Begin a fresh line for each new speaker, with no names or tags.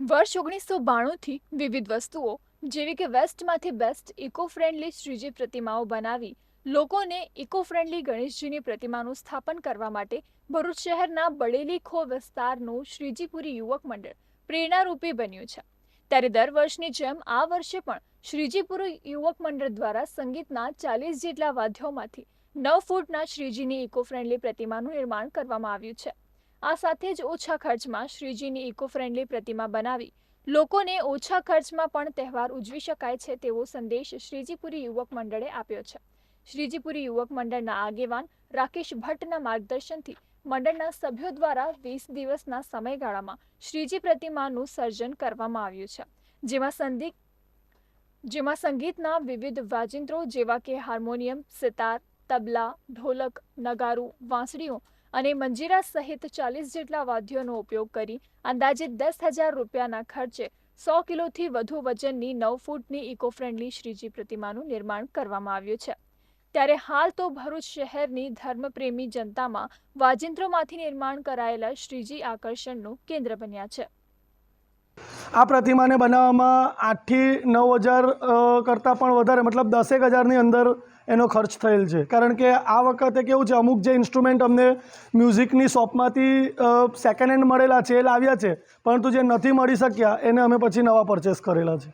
વર્ષ ઓગણીસો બાણુંથી વિવિધ વસ્તુઓ, જેવી કે વેસ્ટમાંથી બેસ્ટ ઇકો ફ્રેન્ડલી શ્રીજી પ્રતિમાઓ બનાવી, લોકોને ઇકો ફ્રેન્ડલી ગણેશજીની પ્રતિમાનું સ્થાપન કરવા માટે ભરૂચ શહેરના બળેલી ખો વિસ્તારનું શ્રીજીપુરી યુવક મંડળ પ્રેરણારૂપી બન્યું છે. ત્યારે દર વર્ષની જેમ આ વર્ષે પણ શ્રીજીપુરી યુવક મંડળ દ્વારા સંગીતના ચાલીસ જેટલા વાદ્યોમાંથી નવ ફૂટના શ્રીજીની ઇકો ફ્રેન્ડલી પ્રતિમાનું નિર્માણ કરવામાં આવ્યું છે. આ સાથે જ ઓછા ખર્ચમાં શ્રીજીની ઇકો ફ્રેન્ડલી પ્રતિમા બનાવી લોકોને ઓછા ખર્ચમાં પણ તહેવાર ઉજવી શકાય છે તેવો સંદેશ શ્રીજીપુરી યુવક મંડળે આપ્યો છે. શ્રીજીપુરી યુવક મંડળના આગેવાન રાકેશ ભટ્ટના માર્ગદર્શનથી મંડળના સભ્યો દ્વારા વીસ દિવસના સમયગાળામાં શ્રીજી પ્રતિમાનું સર્જન કરવામાં આવ્યું છે. જેમાં સંદીપ જેમાં સંગીતના વિવિધ વાજિંત્રો જેવા કે હાર્મોનિયમ, સિતાર, તબલા, ઢોલક, નગારું, વાંસળીઓ અને મંજીરા સહિત ચાલીસ જેટલા વાદ્યોનો ઉપયોગ કરી અંદાજે દસ હજાર રૂપિયાના ખર્ચે સો કિલોથી વધુ વજનની નવ ફૂટની ઇકો ફ્રેન્ડલી શ્રીજી પ્રતિમાનું નિર્માણ કરવામાં આવ્યું છે. ત્યારે હાલ તો ભરૂચ શહેરની ધર્મપ્રેમી જનતામાં વાજિંત્રોમાંથી નિર્માણ કરાયેલા શ્રીજી આકર્ષણનું કેન્દ્ર બન્યા છે.
આ પ્રતિમાને બનાવવામાં આઠથી નવ હજાર કરતાં પણ વધારે, મતલબ દસેક હજારની અંદર એનો ખર્ચ થયેલ છે. કારણ કે આ વખતે કેવું છે, અમુક જે ઇન્સ્ટ્રુમેન્ટ અમને મ્યુઝિકની શોપમાંથી સેકન્ડ હેન્ડ મળેલા છે, એ લાવ્યા છે, પરંતુ જે નથી મળી શક્યા, એને અમે પછી નવા પરચેસ કરેલા છે.